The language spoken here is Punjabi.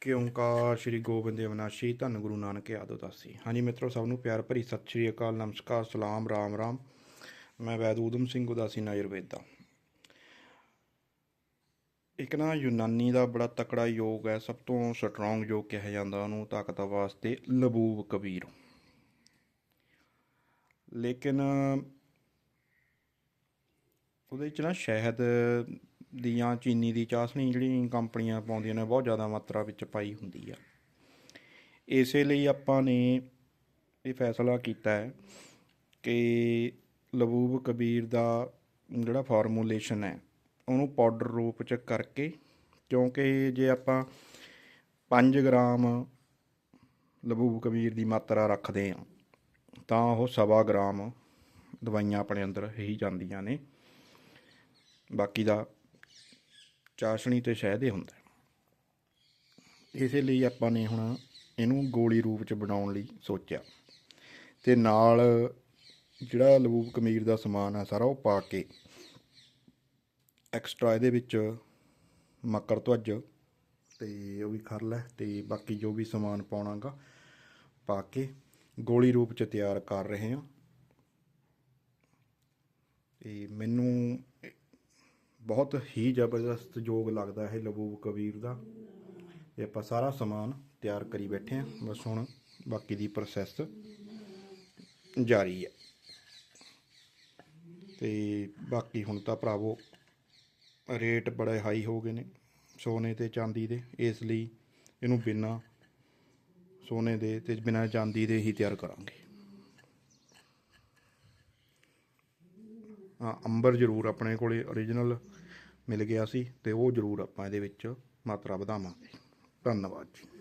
ਕਿ ਓੰਕਾਰ ਸ਼੍ਰੀ ਗੋਬਿੰਦ ਅਵਨਾਸ਼ੀ ਧੰਨ ਗੁਰੂ ਨਾਨਕ ਆਦਿ ਉਦਾਸੀ। ਹਾਂਜੀ ਮਿੱਤਰੋ, ਸਭ ਨੂੰ ਪਿਆਰ ਭਰੀ ਸਤਿ ਸ਼੍ਰੀ ਅਕਾਲ, ਨਮਸਕਾਰ, ਸਲਾਮ, ਰਾਮ ਰਾਮ। ਮੈਂ ਵੈਦ ਊਧਮ ਸਿੰਘ ਉਦਾਸੀ ਆਯੁਰਵੇਦਾ। ਇੱਕ ਨਾ ਯੂਨਾਨੀ ਦਾ ਬੜਾ ਤਕੜਾ ਯੋਗ ਹੈ, ਸਭ ਤੋਂ ਸਟਰੋਂਗ ਯੋਗ ਕਿਹਾ ਜਾਂਦਾ ਉਹਨੂੰ, ਤਾਕਤ ਵਾਸਤੇ ਲਬੂਬ ਕਬੀਰ। ਲੇਕਿਨ ਉਹਦੇ ਚ ਨਾ ਸ਼ਹਿਦ ਦੀਆਂ ਚੀਨੀ ਦੀ ਚਾਸ਼ਨੀ ਜਿਹੜੀ ਕੰਪਨੀਆਂ ਪਾਉਂਦੀਆਂ ਨੇ, ਬਹੁਤ ਜ਼ਿਆਦਾ ਮਾਤਰਾ ਵਿੱਚ ਪਾਈ ਹੁੰਦੀ ਆ। ਇਸੇ ਲਈ ਆਪਾਂ ਨੇ ਇਹ ਫੈਸਲਾ ਕੀਤਾ ਹੈ ਕਿ ਲਬੂਬ ਕਬੀਰ ਦਾ ਜਿਹੜਾ ਫਾਰਮੂਲੇਸ਼ਨ ਹੈ, ਉਹਨੂੰ ਪਾਊਡਰ ਰੂਪ ਚ ਕਰਕੇ, ਕਿਉਂਕਿ ਜੇ ਆਪਾਂ 5 ਗ੍ਰਾਮ ਲਬੂਬ ਕਬੀਰ ਦੀ ਮਾਤਰਾ ਰੱਖਦੇ ਹਾਂ, ਤਾਂ ਉਹ ਸਵਾ ਗ੍ਰਾਮ ਦਵਾਈਆਂ ਆਪਣੇ ਅੰਦਰ ਹੀ ਜਾਂਦੀਆਂ ਨੇ। ਬਾਕੀ ਦਾ ਚਾਸ਼ਣੀ ਤੇ ਸ਼ਹਿਦ ਹੀ ਹੁੰਦਾ ਇਸੇ ਲਈ ਆਪਾਂ ਨੇ ਹੁਣ ਇਹਨੂੰ ਗੋਲੀ ਰੂਪ ਚ ਬਣਾਉਣ ਲਈ ਸੋਚਿਆ। ਤੇ ਨਾਲ ਜਿਹੜਾ ਲਬੂਬ ਕਮੀਰ ਦਾ ਸਮਾਨ ਆ ਸਾਰਾ ਉਹ ਪਾ ਕੇ ਐਕਸਟਰਾ ਇਹਦੇ ਵਿੱਚ ਮੱਕਰ ਧਵੱਜ ਤੇ ਉਹ ਵੀ ਖਰ ਲੈ ਤੇ ਬਾਕੀ ਜੋ ਵੀ ਸਮਾਨ ਪਾਉਣਾਗਾ ਪਾ ਕੇ ਗੋਲੀ ਰੂਪ ਚ ਤਿਆਰ ਕਰ ਰਹੇ ਹਾਂ। ਤੇ ਮੈਨੂੰ ਬਹੁਤ ਹੀ ਜ਼ਬਰਦਸਤ ਯੋਗ ਲੱਗਦਾ ਹੈ ਲਬੂਬ ਕਬੀਰ ਦਾ। ਤੇ ਆਪਾਂ ਸਾਰਾ ਸਮਾਨ ਤਿਆਰ ਕਰੀ ਬੈਠੇ ਹਾਂ। ਬਸ ਹੁਣ ਬਾਕੀ ਦੀ ਪ੍ਰੋਸੈਸ ਜਾਰੀ ਹੈ। ਤੇ ਬਾਕੀ ਹੁਣ ਤਾਂ ਭਰਾਵੋ ਰੇਟ ਬੜੇ ਹਾਈ ਹੋ ਗਏ ਨੇ ਸੋਨੇ ਤੇ ਚਾਂਦੀ ਦੇ। ਇਸ ਲਈ ਇਹਨੂੰ ਬਿਨਾਂ ਸੋਨੇ ਦੇ ਤੇ ਬਿਨਾਂ ਚਾਂਦੀ ਦੇ ਹੀ ਤਿਆਰ ਕਰਾਂਗੇ। ਅੰਬਰ ਜ਼ਰੂਰ ਆਪਣੇ ਕੋਲੇ origignal ਮਿਲ ਗਿਆ ਸੀ ਤੇ ਉਹ ਜ਼ਰੂਰ ਆਪਾਂ ਇਹਦੇ ਵਿੱਚ ਮਾਤਰਾ ਵਧਾਵਾਂਗੇ। ਧੰਨਵਾਦ ਜੀ।